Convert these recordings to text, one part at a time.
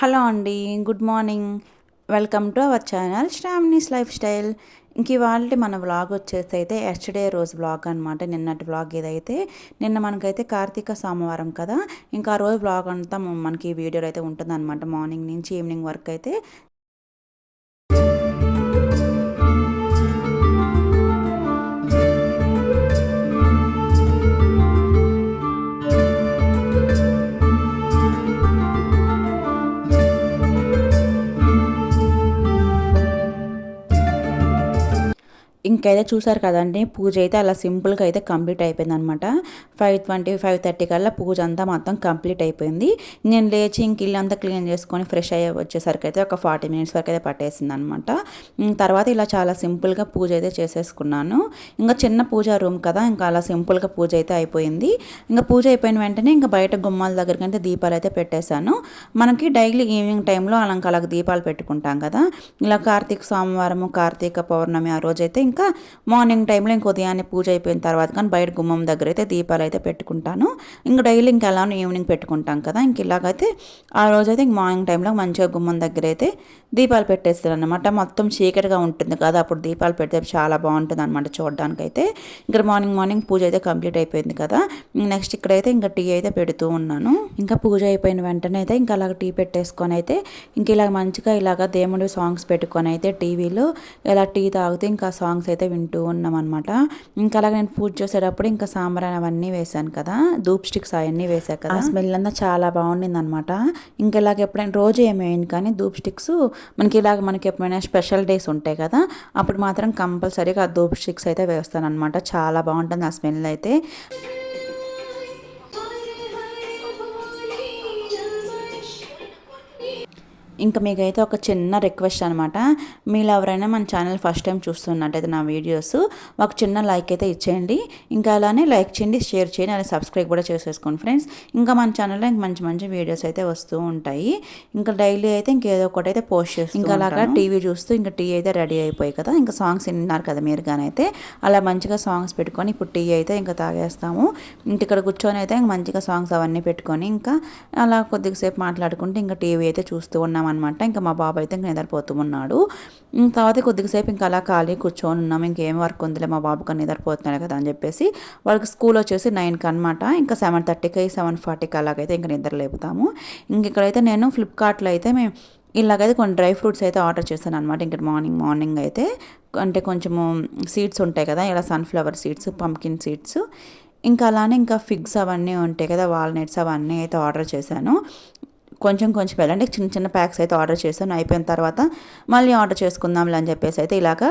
Hello అండి good morning. Welcome to our channel Sravani's lifestyle. ఇంక ఇవాళ మన వ్లాగ్ వచ్చేసి అయితే ఎస్టర్డే రోజు వ్లాగ్ అనమాట నిన్నటి వ్లాగ్ ఏదైతే నిన్న మనకైతే కార్తీక సోమవారం కదా. ఇంకా ఆ రోజు వ్లాగ్ అంతా మనకి వీడియోలో అయితే ఉంటుంది అనమాట మార్నింగ్ నుంచి ఈవినింగ్ వరకు అయితే ఇంకైతే చూసారు కదండి పూజ అయితే అలా సింపుల్గా అయితే కంప్లీట్ అయిపోయింది అనమాట ఫైవ్ ట్వంటీ ఫైవ్ థర్టీ కల్లా పూజ అంతా మొత్తం కంప్లీట్ అయిపోయింది. నేను లేచి ఇంక ఇల్లు అంతా క్లీన్ చేసుకొని ఫ్రెష్ అయ్యి వచ్చేసరికి అయితే ఒక ఫార్టీ మినిట్స్ వరకు అయితే పట్టేసింది అనమాట తర్వాత ఇలా చాలా సింపుల్గా పూజ అయితే చేసేసుకున్నాను. ఇంకా చిన్న పూజ రూమ్ కదా ఇంకా అలా సింపుల్గా పూజ అయితే అయిపోయింది. ఇంకా పూజ అయిపోయిన వెంటనే ఇంకా బయట గుమ్మాల దగ్గరికి అయితే దీపాలు అయితే పెట్టేశాను. మనకి డైలీ ఈవినింగ్ టైంలో అలా అలాగ దీపాలు పెట్టుకుంటాం కదా. ఇలా కార్తీక సోమవారము కార్తీక పౌర్ణమి ఆ రోజైతే ఇంకా మార్నింగ్ టైంలో ఇంక ఉదయాన్నే పూజ అయిపోయిన తర్వాత కానీ బయట గుమ్మం దగ్గర అయితే దీపాలు అయితే పెట్టుకుంటాను. ఇంకా డైలీ ఇంక ఎలానో ఈవినింగ్ పెట్టుకుంటాం కదా ఇంక ఇలాగైతే ఆ రోజైతే ఇంక మార్నింగ్ టైంలో మంచిగా గుమ్మం దగ్గర అయితే దీపాలు పెట్టేస్తారు అనమాట మొత్తం చీకటిగా ఉంటుంది కదా అప్పుడు దీపాలు పెడితే చాలా బాగుంటుంది అనమాట చూడడానికి అయితే ఇంకా మార్నింగ్ మార్నింగ్ పూజ అయితే కంప్లీట్ అయిపోయింది కదా నెక్స్ట్ ఇక్కడైతే ఇంకా టీ అయితే పెడుతూ ఉన్నాను. ఇంకా పూజ అయిపోయిన వెంటనే అయితే ఇంకా అలాగ టీ పెట్టేసుకొని అయితే ఇంక ఇలా మంచిగా ఇలాగ దేవుడి సాంగ్స్ పెట్టుకొని అయితే టీవీలో ఇలా టీ తాగితే ఇంకా సాంగ్స్ అయితే అయితే వింటూ ఉన్నాం అనమాట ఇంకా అలాగే నేను పూజ చేసేటప్పుడు ఇంకా సాంబ్రాన్ అవన్నీ వేశాను కదా. ధూప్ స్టిక్స్ అవన్నీ వేసాను కదా. స్మెల్ అంతా చాలా బాగుండింది అనమాట ఇంకా ఇలాగ ఎప్పుడైనా రోజు ఏమేమి కానీ ధూప్ స్టిక్స్ మనకి ఇలాగ మనకి ఎప్పుడైనా స్పెషల్ డేస్ ఉంటాయి కదా అప్పుడు మాత్రం కంపల్సరీగా ఆ ధూప్ స్టిక్స్ అయితే వేస్తాను అనమాట చాలా బాగుంటుంది ఆ స్మెల్ అయితే. ఇంకా మీకైతే ఒక చిన్న రిక్వెస్ట్ అనమాట మీరు ఎవరైనా మన ఛానల్ ఫస్ట్ టైం చూస్తున్నట్టయితే నా వీడియోస్ ఒక చిన్న లైక్ అయితే ఇచ్చేయండి. ఇంకా అలానే లైక్ చేయండి షేర్ చేయండి అలాగే సబ్స్క్రైబ్ కూడా చేసేసుకోండి ఫ్రెండ్స్. ఇంకా మన ఛానల్లో ఇంక మంచి మంచి వీడియోస్ అయితే వస్తూ ఉంటాయి. ఇంకా డైలీ అయితే ఇంకేదో ఒకటి అయితే పోస్ట్ చేస్తాం ఇంకా అలాగా టీవీ చూస్తూ ఇంకా టీ అయితే రెడీ అయిపోయి కదా ఇంకా సాంగ్స్ విన్నారు కదా మీరు కానీ అయితే అలా మంచిగా సాంగ్స్ పెట్టుకొని ఇప్పుడు టీ అయితే ఇంకా తాగేస్తాము. ఇంక ఇక్కడ కూర్చొని అయితే మంచిగా సాంగ్స్ అవన్నీ పెట్టుకొని ఇంకా అలా కొద్దిసేపు మాట్లాడుకుంటే ఇంకా టీవీ అయితే చూస్తూ ఉన్నాం అనమాట ఇంకా మా బాబు అయితే నిద్రపోతూ ఉన్నాడు తర్వాత కొద్దిసేపు ఇంకా అలా ఖాళీ కూర్చొని ఉన్నాం. ఇంకేం వర్క్ ఉందిలే మా బాబు కానీ నిద్రపోతున్నాడు కదా అని చెప్పేసి వాళ్ళకి స్కూల్ వచ్చేసి నైన్కి అనమాట ఇంకా సెవెన్ థర్టీకి సెవెన్ ఫార్టీకి అలాగైతే ఇంకా నిద్ర లేపుతాము. ఇంక ఇక్కడైతే నేను ఫ్లిప్కార్ట్లో అయితే మేము ఇలాగైతే కొన్ని డ్రై ఫ్రూట్స్ అయితే ఆర్డర్ చేశాను అనమాట ఇంకా మార్నింగ్ మార్నింగ్ అయితే అంటే కొంచెము సీడ్స్ ఉంటాయి కదా ఇలా సన్ఫ్లవర్ సీడ్స్ పంకిన్ సీడ్స్. ఇంకా అలానే ఇంకా ఫిగ్స్ అవన్నీ ఉంటాయి కదా వాల్నట్స్ అవన్నీ అయితే ఆర్డర్ చేశాను. కొంచెం కొంచెం వెళ్ళండి. చిన్న చిన్న ప్యాక్స్ అయితే ఆర్డర్ చేశాను. అయిపోయిన తర్వాత మళ్ళీ ఆర్డర్ చేసుకుందాంలే అని చెప్పేసి అయితే ఇలాగా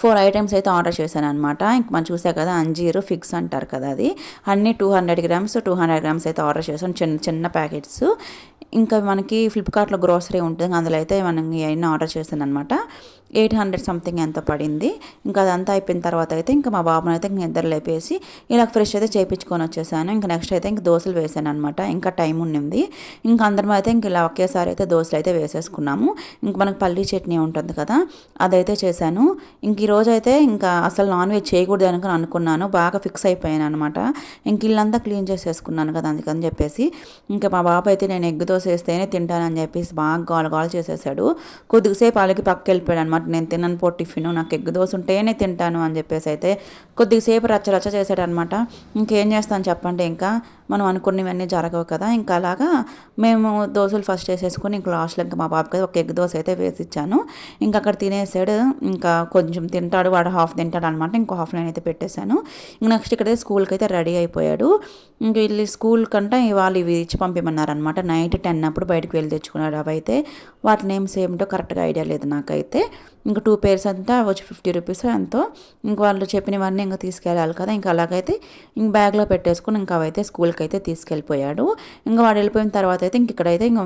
ఫోర్ ఐటమ్స్ అయితే ఆర్డర్ చేశాను అనమాట ఇంక మనం చూసా కదా అంజీరు ఫిక్స్ అంటారు కదా అది. అన్నీ two hundred grams two hundred grams అయితే ఆర్డర్ చేశాను. చిన్న చిన్న ప్యాకెట్స్. ఇంకా మనకి ఫ్లిప్కార్ట్లో గ్రోసరీ ఉంటుంది. అందులో అయితే మనం ఇవన్నీ ఆర్డర్ చేశాను అనమాట ఎయిట్ హండ్రెడ్ సంథింగ్ ఎంత పడింది. ఇంకా అదంతా అయిపోయిన తర్వాత అయితే ఇంకా మా బాబుని అయితే నిద్ర లేపేసి ఇలా ఫ్రెష్ అయితే చేయించుకొని వచ్చేసాను. ఇంకా నెక్స్ట్ అయితే ఇంక దోశలు వేసాను అనమాట ఇంకా టైం ఉండింది. ఇంకా అందరం అయితే ఇంక ఇలా ఒకేసారి అయితే దోశలు అయితే వేసేసుకున్నాము. ఇంక మనకు పల్లీ చట్నీ ఉంటుంది కదా అదైతే చేశాను. ఇంక ఈరోజు అయితే ఇంకా అసలు నాన్ వెజ్ చేయకూడదు అనుకుని అనుకున్నాను. బాగా ఫిక్స్ అయిపోయాను అనమాట ఇంక ఇల్లంతా క్లీన్ చేసేసుకున్నాను కదా అందుకని చెప్పేసి. ఇంకా మా బాబు అయితే నేను ఎగ్ దోశ వేస్తేనే తింటానని చెప్పేసి బాగా గాలు గాలు చేసేసాడు. కొద్దిసేపు వాళ్ళకి పక్క వెళ్ళిపోయాడు అనమాట అనమాట నేను తినను పో టిఫిన్ నాకు ఎగ్ దోశ ఉంటేనే తింటాను అని చెప్పేసి అయితే కొద్దిసేపు రచ్చ రచ్చ చేశాడనమాట ఇంకేం చేస్తాను చెప్పండి ఇంకా? మనం అనుకున్నవన్నీ జరగవు కదా. ఇంకా అలాగా మేము దోశలు ఫస్ట్ వేసేసుకొని ఇంకా లాస్ట్లో ఇంకా మా బాబుకి ఒక ఎగ్ దోశ అయితే వేసి ఇచ్చాను. ఇంకా అక్కడ తినేసాడు. ఇంకా కొంచెం తింటాడు వాడు హాఫ్ తింటాడు అనమాట ఇంకో హాఫ్ నేను అయితే పెట్టేశాను. ఇంక నెక్స్ట్ ఇక్కడైతే స్కూల్కి అయితే రెడీ అయిపోయాడు. ఇంక వీళ్ళు స్కూల్ కంటే ఇవాళ ఇవి ఇచ్చి పంపిమన్నారనమాట నైట్ టెన్ అప్పుడు బయటకు వెళ్ళి తెచ్చుకున్నాడు అవి అయితే వాటి నేమ్స్ ఏమిటో కరెక్ట్గా ఐడియా లేదు నాకైతే. ఇంకా టూ పేర్స్ అంతా వచ్చి ఫిఫ్టీ రూపీస్ ఎంతో. ఇంక వాళ్ళు చెప్పినవన్నీ ఇంకా తీసుకెళ్ళాలి కదా. ఇంకా అలాగైతే ఇంక బ్యాగ్లో పెట్టేసుకుని ఇంకా అవైతే స్కూల్కి అయితే తీసుకెళ్ళిపోయాడు. ఇంకా వాడు వెళ్ళిపోయిన తర్వాత అయితే ఇంక ఇక్కడైతే ఇంక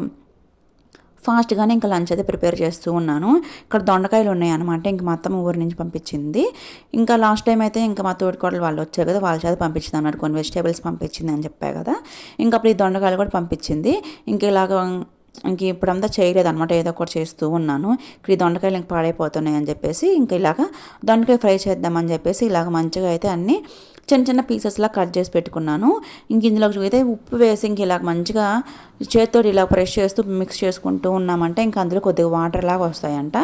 ఫాస్ట్గానే ఇంకా లంచ్ అయితే ప్రిపేర్ చేస్తూ ఉన్నాను. ఇక్కడ దొండకాయలు ఉన్నాయి అనమాట ఇంక మా అత్తమ్మ ఊరి నుంచి పంపించింది. ఇంకా లాస్ట్ టైం అయితే ఇంకా మా తోటికోడలు వాళ్ళు వచ్చారు కదా వాళ్ళ చేత పంపించింది అన్నమాట కొన్ని వెజిటేబుల్స్ పంపించింది అని చెప్పాయి కదా. ఇంకా అప్పుడు ఈ దొండకాయలు కూడా పంపించింది. ఇంక ఇలాగ ఇంక ఇప్పుడంతా చేయలేదు అనమాట ఏదో ఒకటి చేస్తూ ఉన్నాను. ఇక్కడ ఈ దొండకాయలు ఇంక పాడైపోతున్నాయి అని చెప్పేసి ఇంకా ఇలాగ దొండకాయ ఫ్రై చేద్దామని చెప్పేసి ఇలాగ మంచిగా అయితే అన్నీ చిన్న చిన్న పీసెస్లా కట్ చేసి పెట్టుకున్నాను. ఇంక ఇందులోకి అయితే ఉప్పు వేసి ఇంక ఇలా మంచిగా చేతితో ఇలా ప్రెష్ చేస్తూ మిక్స్ చేసుకుంటూ ఉన్నామంటే ఇంకా అందులో కొద్దిగా వాటర్ లాగా వస్తాయంట.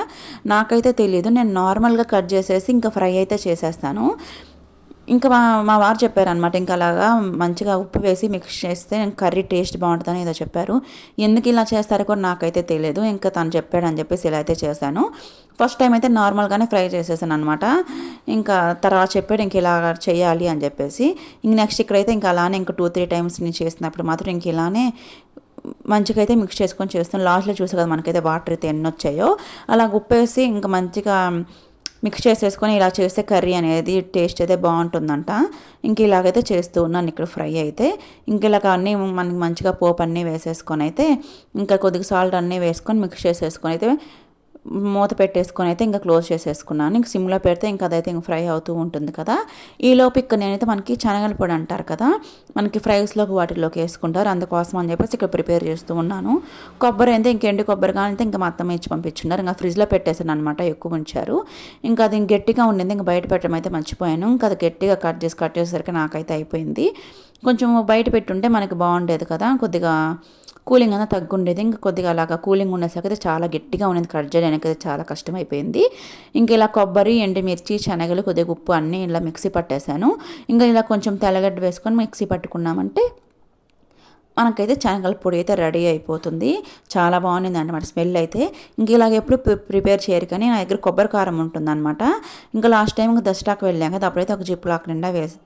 నాకైతే తెలియదు నేను నార్మల్గా కట్ చేసేసి ఇంకా ఫ్రై అయితే చేసేస్తాను. ఇంకా మా మా వారు చెప్పారనమాట ఇంకా అలాగా మంచిగా ఉప్పు వేసి మిక్స్ చేస్తే కర్రీ టేస్ట్ బాగుంటుందని ఏదో చెప్పారు. ఎందుకు ఇలా చేస్తారో కూడా నాకైతే తెలియదు ఇంకా తను చెప్పాడని చెప్పేసి ఇలా అయితే చేశాను. ఫస్ట్ టైం అయితే నార్మల్గానే ఫ్రై చేసేసాను అనమాట ఇంకా తర్వాత చెప్పాడు ఇంక ఇలా చేయాలి అని చెప్పేసి. ఇంక నెక్స్ట్ ఇక్కడైతే ఇంకా అలానే ఇంకా టూ త్రీ టైమ్స్ నేను చేసినప్పుడు మాత్రం ఇంక ఇలానే మంచిగా అయితే మిక్స్ చేసుకొని చేస్తాను. లాస్ట్లో చూసే కదా మనకైతే వాటర్ అయితే ఎన్ని వచ్చాయో అలా ఉప్పేసి ఇంకా మంచిగా మిక్స్ చేసేసుకొని ఇలా చేస్తే కర్రీ అనేది టేస్ట్ అయితే బాగుంటుందంట. ఇంక ఇలాగైతే చేస్తూ ఉన్నాను ఇక్కడ ఫ్రై అయితే. ఇంక ఇలాగ అన్నీ మనకి మంచిగా పోపు అన్నీ వేసేసుకొని అయితే ఇంకా కొద్దిగా సాల్ట్ అన్నీ వేసుకొని మిక్స్ చేసేసుకొని అయితే మూత పెట్టేసుకొని అయితే ఇంకా క్లోజ్ చేసేసుకున్నాను. ఇంక సిమ్లో పెడితే ఇంకా అదైతే ఇంకా ఫ్రై అవుతూ ఉంటుంది కదా. ఈ లోపు ఇక్కడ నేనైతే మనకి శనగల పొడి అంటారు కదా. మనకి ఫ్రైస్లోకి వాటిలోకి వేసుకుంటారు. అందుకోసం అని చెప్పేసి ఇక్కడ ప్రిపేర్ చేస్తూ ఉన్నాను. కొబ్బరి అయితే ఇంకెండి కొబ్బరి కానీ అయితే ఇంకా అత్తమ్మ ఇచ్చి పంపించున్నారు. ఇంకా ఫ్రిడ్జ్లో పెట్టేసాను అనమాట ఎక్కువ ఉంచారు. ఇంకా అది గట్టిగా ఉండింది. ఇంకా బయట పెట్టడం అయితే మర్చిపోయాను. ఇంకా అది గట్టిగా కట్ చేసి కట్ చేసేసరికి నాకైతే అయిపోయింది. కొంచెం బయట పెట్టుంటే మనకి బాగుండేది కదా. కొద్దిగా కూలింగ్ అంతా తగ్గుండేది. ఇంకా కొద్దిగా అలాగా కూలింగ్ ఉండేసరికి అయితే చాలా గట్టిగా ఉండేది. కట్ చేయడానికి అయితే చాలా కష్టమైపోయింది. ఇంకా ఇలా కొబ్బరి ఎండుమిర్చి శనగలు కొద్దిగా ఉప్పు అన్నీ ఇలా మిక్సీ పట్టేశాను. ఇంకా ఇలా కొంచెం తెల్లగడ్డ వేసుకొని మిక్సీ పట్టుకున్నామంటే మనకైతే శనగల పొడి అయితే రెడీ అయిపోతుంది. చాలా బాగుంది అనమాట స్మెల్ అయితే. ఇంక ఇలాగ ఎప్పుడు ప్రిపేర్ చేయరు కానీ నా దగ్గర కొబ్బరి కారం ఉంటుంది అనమాట ఇంకా లాస్ట్ టైం ఇంకా దసరాకు వెళ్ళాం కదా అప్పుడైతే ఒక జిప్ లాక్ నిండా వేసి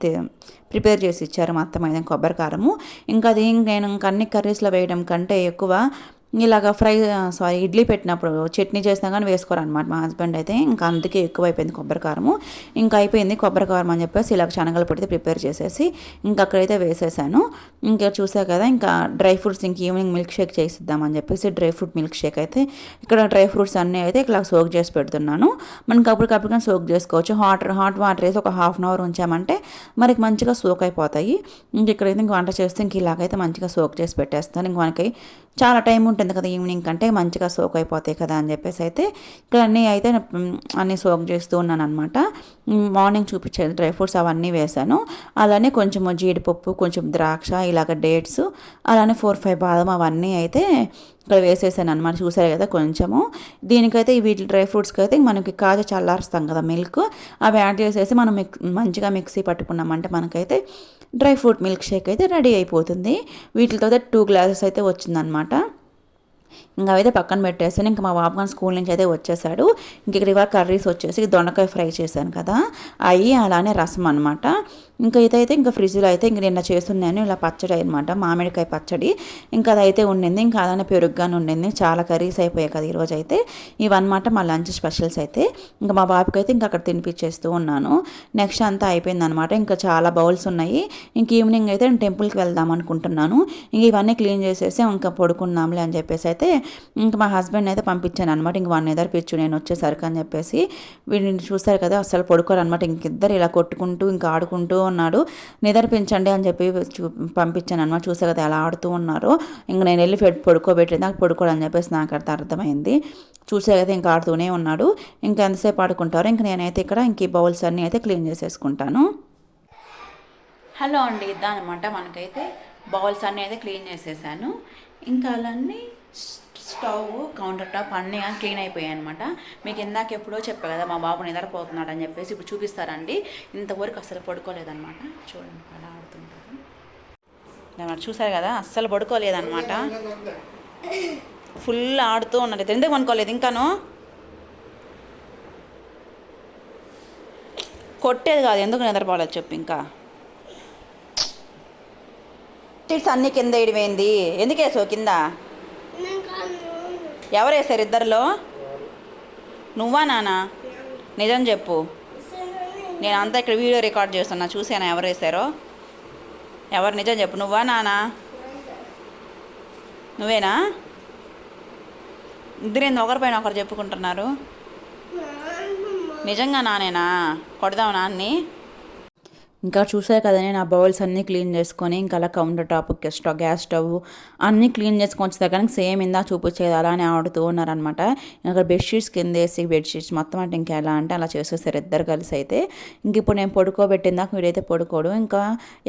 ప్రిపేర్ చేసి ఇచ్చారు మా అత్తమ్మ కొబ్బరి కారము. ఇంకా అది నేను ఇంకా అన్ని కర్రీస్లో వేయడం కంటే ఎక్కువ ఇలాగ ఫ్రై సారీ ఇడ్లీ పెట్టినప్పుడు చట్నీ చేసినా కానీ వేసుకోరనమాట మా హస్బెండ్ అయితే. ఇంకా అందుకే ఎక్కువ అయిపోయింది కొబ్బరి కారము. ఇంకా అయిపోయింది కొబ్బరి కారం అని చెప్పేసి ఇలాగ శనగలు పెడితే ప్రిపేర్ చేసేసి ఇంకా అక్కడైతే వేసేసాను. ఇంకా చూసా కదా ఇంకా డ్రై ఫ్రూట్స్ ఇంక ఈవినింగ్ మిల్క్ షేక్ చేసిద్దామని చెప్పేసి డ్రై ఫ్రూట్ మిల్క్ షేక్ అయితే ఇక్కడ డ్రై ఫ్రూట్స్ అన్నీ అయితే ఇలా సోక్ చేసి పెడుతున్నాను. మనకి అప్పటికప్పుడు కానీ సోక్ చేసుకోవచ్చు. హాట్ హాట్ వాటర్ వేసి ఒక హాఫ్ అన్ అవర్ ఉంచామంటే మనకి మంచిగా సోక్ అయిపోతాయి. ఇంక ఇక్కడైతే ఇంక వంట చేస్తే ఇంక ఇలాగైతే మంచిగా సోక్ చేసి పెట్టేస్తాను. ఇంక మనకి చాలా టైం ఉంటుంది కదా ఈవినింగ్ కంటే మంచిగా సోక్ అయిపోతాయి కదా అని చెప్పేసి అయితే ఇక్కడ అన్నీ అయితే అన్నీ సోక్ చేస్తూ ఉన్నాను అనమాట మార్నింగ్ చూపించే డ్రై ఫ్రూట్స్ అవన్నీ వేసాను అలానే కొంచెం జీడిపప్పు కొంచెం ద్రాక్ష ఇలాగ డేట్స్ అలానే ఫోర్ ఫైవ్ బాదం అవన్నీ అయితే ఇక్కడ వేసేసాను అనమాట చూసారు కదా కొంచెము. దీనికైతే వీటి డ్రై ఫ్రూట్స్కి అయితే మనకి కాజా చల్లారుస్తాం కదా మిల్క్ అవి యాడ్ చేసేసి మనం మిక్ మంచిగా మిక్సీ పట్టుకున్నామంటే మనకైతే డ్రై ఫ్రూట్ మిల్క్ షేక్ అయితే రెడీ అయిపోతుంది. వీటితో టూ గ్లాసెస్ అయితే వచ్చిందనమాట ఇంకా అయితే పక్కన పెట్టేసాను ఇంకా మా బాబు స్కూల్ నుంచి అయితే వచ్చేసాడు. ఇంక ఇక్కడ కర్రీస్ వచ్చేసి దొండకాయ ఫ్రై చేశాను కదా. అవి అలానే రసం అనమాట ఇంకా ఇదైతే ఇంకా ఫ్రిడ్జ్లో అయితే ఇంక నిన్న చేస్తున్నాను. ఇలా పచ్చడి అనమాట మామిడికాయ పచ్చడి. ఇంకా అదైతే ఉండింది. ఇంకా అలానే పెరుగుగానే ఉండింది. చాలా కర్రీస్ అయిపోయాయి కదా ఈరోజు అయితే ఇవన్నమాట మా లంచ్ స్పెషల్స్ అయితే. ఇంకా మా బాబుకి అయితే ఇంకా అక్కడ తినిపించేస్తూ ఉన్నాను. నెక్స్ట్ అంతా అయిపోయింది అనమాట ఇంకా చాలా బౌల్స్ ఉన్నాయి. ఇంక ఈవినింగ్ అయితే నేను టెంపుల్కి వెళ్దాం అనుకుంటున్నాను. ఇంక ఇవన్నీ క్లీన్ చేసేసి ఇంకా పడుకుందాంలే అని చెప్పేసి అయితే ఇంకా మా హస్బెండ్ అయితే పంపించాను అనమాట ఇంక వన్ ఎదర్ పిచ్చు నేను వచ్చేసరికి అని చెప్పేసి. వీడిని చూస్తారు కదా అసలు పడుకోరు అనమాట ఇంకిద్దరు ఇలా కొట్టుకుంటూ ఇంకా ఆడుకుంటూ ఉన్నాడు. నిద్రపించండి అని చెప్పి చూ పంపించాను అనమాట చూసే కదా ఎలా ఆడుతూ ఉన్నారు. ఇంక నేను వెళ్ళి పడుకోబెట్టింది నాకు పడుకోడు అని చెప్పేసి నాకు అర్థం అర్థమైంది. చూసే కదా ఇంకా ఆడుతూనే ఉన్నాడు. ఇంకా ఎంతసేపు ఆడుకుంటారు ఇంక నేనైతే ఇక్కడ ఇంక ఈ బౌల్స్ అన్నీ అయితే క్లీన్ చేసేసుకుంటాను. హలో అండి. ఇద్దామన్నమాట మనకైతే బౌల్స్ అన్నీ అయితే క్లీన్ చేసేసాను. ఇంకా అలానే స్టవ్ కౌంటర్ టాప్ అన్నీ క్లీన్ అయిపోయాయి అనమాట మీకు ఇందాక ఎప్పుడో చెప్పా కదా మా బాబు నిద్రపోతున్నాడు అని చెప్పేసి ఇప్పుడు చూపిస్తారండి. ఇంతవరకు అసలు పడుకోలేదన్నమాట. చూడండి అలా ఆడుతుంటారు. చూసారు కదా అస్సలు పడుకోలేదన్నమాట. ఫుల్ ఆడుతూ ఉన్నారు. ఎందుకు పనుకోలేదు ఇంకాను? కొట్టేది కాదు. ఎందుకు నిద్రపోలేదు చెప్పు ఇంకా? టిట్స్ అన్ని కింద వేడిపోయింది ఎందుకు కింద? ఎవరు వేసారు ఇద్దరిలో? నువ్వా నానా? నిజం చెప్పు. నేను అంతా ఇక్కడ వీడియో రికార్డ్ చేస్తున్నా. చూసాను ఎవరు వేసారో ఎవరు? నిజం చెప్పు. నువ్వా నానా? నువ్వేనా? ఇద్దరు ఒకరిపైన ఒకరు చెప్పుకుంటున్నారు? నిజంగా నానేనా? కొడదాం నాన్ని. ఇంకా చూసారు కదా నేను ఆ బౌల్స్ అన్నీ క్లీన్ చేసుకొని ఇంకా అలా countertop stove gas stove అన్నీ క్లీన్ చేసుకొని వచ్చే కానీ సేమ్ ఇందా చూపించేది. అలానే ఆడుతూ ఉన్నారనమాట ఇంకా బెడ్షీట్స్ కింద వేసి బెడ్షీట్స్ మొత్తం అంటే ఇంకా ఎలా అంటే అలా చేసేసారు ఇద్దరు కలిసి అయితే. ఇంక ఇప్పుడు నేను పడుకోబెట్టిందాక వీడైతే పడుకోడు. ఇంకా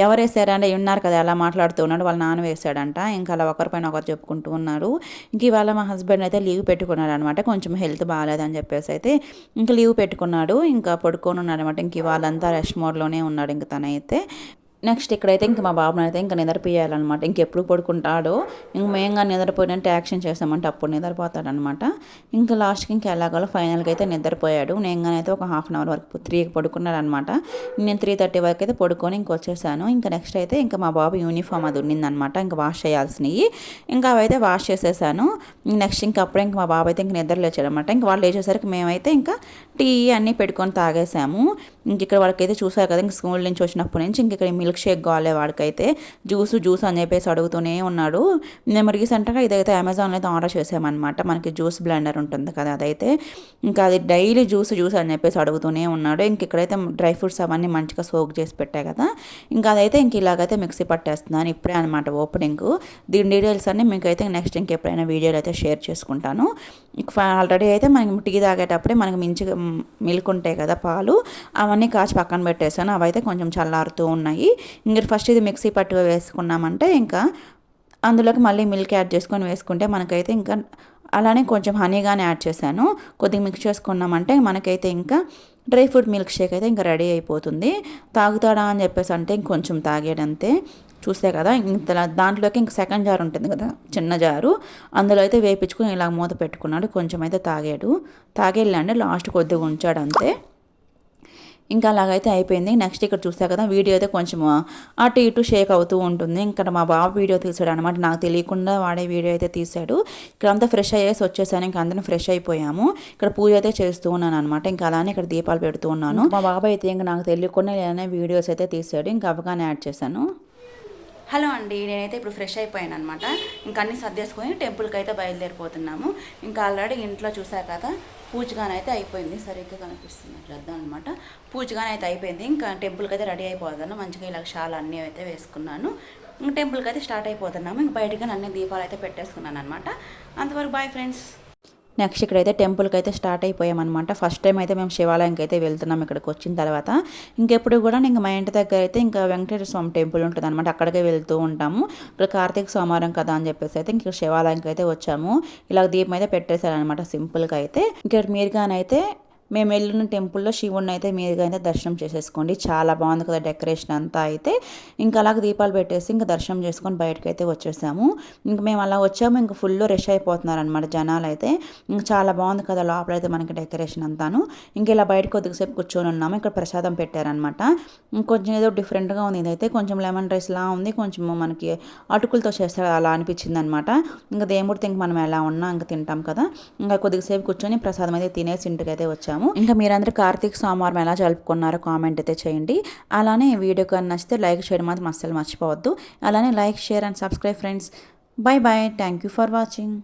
ఎవరు వేసారంటే ఉన్నారు కదా అలా మాట్లాడుతూ ఉన్నాడు. వాళ్ళ నాన్న వేసాడంట. ఇంకా అలా ఒకరిపైన ఒకరు చెప్పుకుంటూ ఉన్నారు. ఇంక ఇవాళ మా హస్బెండ్ అయితే లీవ్ పెట్టుకున్నాడు అనమాట కొంచెం హెల్త్ బాగాలేదని చెప్పేసి అయితే ఇంకా లీవ్ పెట్టుకున్నాడు. ఇంకా పడుకొని ఉన్నాడు అనమాట ఇంక ఇవాళంతా రెస్ట్ మోడ్లోనే ఉన్నాడు. ఇంకా తనైతే. నెక్స్ట్ ఇక్కడైతే ఇంక మా బాబుని అయితే ఇంకా నిద్రపోయాలన్నమాట ఇంకెప్పుడు పడుకుంటాడో ఇంక మేము కానీ నిద్రపోయినట్టు యాక్షన్ చేసామంటే అప్పుడు నిద్రపోతాడనమాట. ఇంకా లాస్ట్కి ఇంకా ఎలాగోలో ఫైనల్గా అయితే నిద్రపోయాడు. నేను కానీ అయితే ఒక హాఫ్ అన్ అవర్ వరకు త్రీకి పడుకున్నాడనమాట. నేను త్రీ థర్టీ వరకు అయితే పడుకొని ఇంక వచ్చేసాను. ఇంకా నెక్స్ట్ అయితే ఇంకా మా బాబు యూనిఫామ్ అది ఉన్నిందనమాట. ఇంకా వాష్ చేయాల్సినవి. ఇంకా అవైతే వాష్ చేసేసాను. నెక్స్ట్ ఇంకా అప్పుడే ఇంకా మా బాబు అయితే ఇంక నిద్ర లేచాడనమాట ఇంకా వాళ్ళు లేచేసరికి మేమైతే ఇంకా టీ అన్నీ పెట్టుకొని తాగేసాము. ఇంక ఇక్కడ వాళ్ళకైతే చూసారు కదా ఇంక స్కూల్ నుంచి వచ్చినప్పటి నుంచి ఇంక ఇక్కడ మిల్క్ షేక్ కావాలి వాడికైతే జ్యూస్ జ్యూస్ అని చెప్పేసి అడుగుతూనే ఉన్నాడు. మేము రీసెంట్గా ఇదైతే అమెజాన్లో అయితే ఆర్డర్ చేసామన్నమాట. మనకి జ్యూస్ బ్లెండర్ ఉంటుంది కదా అదైతే ఇంకా అది డైలీ జ్యూస్ జ్యూస్ అని చెప్పేసి అడుగుతూనే ఉన్నాడు. ఇంక ఇక్కడైతే డ్రై ఫ్రూట్స్ అవన్నీ మంచిగా సోక్ చేసి పెట్టాయి కదా. ఇంకా అదైతే ఇంక ఇలాగైతే మిక్సీ పట్టేస్తున్నాను ఇప్పుడే అనమాట ఓపెనింగ్ దీని డీటెయిల్స్ అన్ని మీకు అయితే నెక్స్ట్ ఇంకెప్పుడైనా వీడియోలు అయితే షేర్ చేసుకుంటాను. ఆల్రెడీ అయితే మనకి టీ తాగేటప్పుడే మనకి మించి మిల్క్ ఉంటాయి కదా పాలు అవన్నీ కాచి పక్కన పెట్టేసాను. అవైతే కొంచెం చల్లారుతూ ఉన్నాయి. ఇంకా ఫస్ట్ ఇది మిక్సీ పట్టు వేసుకున్నామంటే ఇంకా అందులోకి మళ్ళీ మిల్క్ యాడ్ చేసుకొని వేసుకుంటే మనకైతే ఇంకా అలానే కొంచెం హనీగానే యాడ్ చేశాను. కొద్దిగా మిక్స్ చేసుకున్నామంటే మనకైతే ఇంకా డ్రై ఫ్రూట్ మిల్క్ షేక్ అయితే ఇంకా రెడీ అయిపోతుంది. తాగుతాడా అని చెప్పేసి అంటే ఇంకొంచెం తాగేడంతే. చూస్తే కదా ఇంత దాంట్లోకి ఇంక సెకండ్ జారు ఉంటుంది కదా చిన్న జారు. అందులో అయితే వేపించుకుని ఇలా మూత పెట్టుకున్నాడు. కొంచెం అయితే తాగాడు. తాగేళ్ళండి లాస్ట్ కొద్దిగా ఉంచాడు అంతే ఇంకా అలాగైతే అయిపోయింది. నెక్స్ట్ ఇక్కడ చూసా కదా వీడియో అయితే కొంచెం అటు ఇటు షేక్ అవుతూ ఉంటుంది. ఇక్కడ మా బాబు వీడియో తీసాడు అనమాట నాకు తెలియకుండా వాడే వీడియో అయితే తీసాడు. ఇక్కడ అంతా ఫ్రెష్ అయ్యేసి వచ్చేసాను. ఇంకా అందరం ఫ్రెష్ అయిపోయాము. ఇక్కడ పూజ అయితే చేస్తూ ఉన్నాను అనమాట ఇంకా అలానే ఇక్కడ దీపాలు పెడుతూ ఉన్నాను. మా బాబు అయితే ఇంకా నాకు తెలియకుండా వీడియోస్ అయితే తీసాడు. ఇంకా అవగానే యాడ్ చేశాను. హలో అండి నేనైతే ఇప్పుడు ఫ్రెష్ అయిపోయాను అనమాట ఇంకా అన్ని సర్దేసుకొని టెంపుల్కి అయితే బయలుదేరిపోతున్నాము. ఇంకా ఆల్రెడీ ఇంట్లో చూసా కదా పూజగానే అయితే అయిపోయింది సరిగ్గా కనిపిస్తుంది. అట్లా అనమాట పూజగానైతే అయితే అయిపోయింది. ఇంకా టెంపుల్కి అయితే రెడీ అయిపోతాను మంచిగా ఇలా షాల్ అన్నీ అయితే వేసుకున్నాను. ఇంకా టెంపుల్కి అయితే స్టార్ట్ అయిపోతున్నాము. ఇంకా బయటగా అన్ని దీపాలు అయితే పెట్టేసుకున్నాను అనమాట అంతవరకు బాయ్ ఫ్రెండ్స్. నెక్స్ట్ ఇక్కడైతే టెంపుల్కి అయితే స్టార్ట్ అయిపోయామన్నమాట. ఫస్ట్ టైం అయితే మేము శివాలయంకి అయితే వెళ్తున్నాం ఇక్కడికి వచ్చిన తర్వాత. ఇంకెప్పుడు కూడా ఇంకా మా ఇంటి దగ్గర అయితే ఇంకా వెంకటేశ్వర స్వామి టెంపుల్ ఉంటుంది అనమాట అక్కడికే వెళ్తూ ఉంటాము. ఇక్కడ కార్తీక సోమవారం కదా అని చెప్పేసి అయితే ఇంక శివాలయంకి అయితే వచ్చాము. ఇలా దీపం అయితే పెట్టేశారనమాట సింపుల్గా అయితే. ఇంకా మీరుగానైతే మేము వెళ్ళిన టెంపుల్లో శివుడిని అయితే మీరుగా అయితే దర్శనం చేసేసుకోండి. చాలా బాగుంది కదా డెకరేషన్ అంతా అయితే. ఇంకా అలాగ దీపాలు పెట్టేసి ఇంకా దర్శనం చేసుకొని బయటకు అయితే వచ్చేసాము. ఇంక మేము అలా వచ్చాము. ఇంకా ఫుల్ రష్ అయిపోతున్నారు అనమాట జనాలు అయితే ఇంకా చాలా బాగుంది కదా లోపల అయితే మనకి డెకరేషన్ అంతాను. ఇంకా ఇలా బయట కొద్దిసేపు కూర్చొని ఉన్నాము. ఇక్కడ ప్రసాదం పెట్టారనమాట కొంచెం ఏదో డిఫరెంట్గా ఉంది ఇదైతే. కొంచెం లెమన్ రైస్లా ఉంది. కొంచెం మనకి అటుకులతో చేస్తారు. అలా అనిపించింది అనమాట ఇంకా దేవుడు ఇంక మనం ఎలా ఉన్నా ఇంకా తింటాం కదా. ఇంకా కొద్దిసేపు కూర్చొని ప్రసాదం అయితే తినేసి ఇంటికి అయితే వచ్చాము. చేస్తాము. ఇంకా మీరందరూ కార్తీక్ సోమవారం ఎలా జరుపుకున్నారో కామెంట్ అయితే చేయండి. అలానే వీడియో కానీ నచ్చితే లైక్ చేయడం మాత్రం అస్సలు మర్చిపోవద్దు. అలానే like share and subscribe friends. Bye bye thank you for watching.